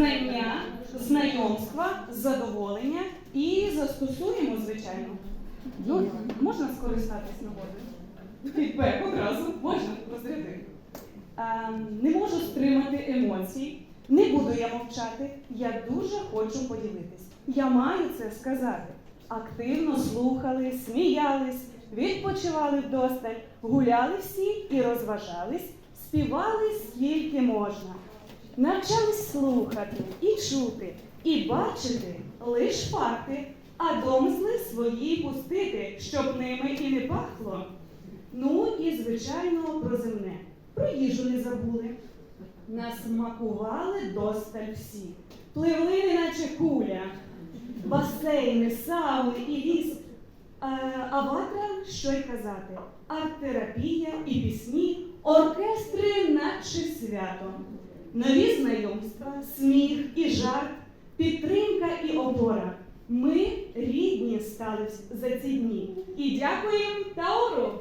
знання, знайомства, задоволення і застосуємо, звичайно. Ну, можна скористатись нагодою? Фідбек одразу можна розряди. Ем, не можу стримати емоцій, не буду я мовчати. Я дуже хочу поділитись. Я маю це сказати. Активно слухали, сміялись, відпочивали вдосталь, гуляли всі і розважались, співали скільки можна. Навчались слухати і чути, і бачити лиш факти, а домисли свої пустити, щоб ними і не пахло. Ну і, звичайно, про земне. Про їжу не забули. Насмакували досталь всі. Пливли, неначе куля, басейни, сауни і ліс. А, ватра, що й казати, арт-терапія і пісні, оркестри, наче свято. Нові знайомства, сміх і жарт, підтримка і опора. Ми рідні стали за ці дні. І дякуємо Тауру!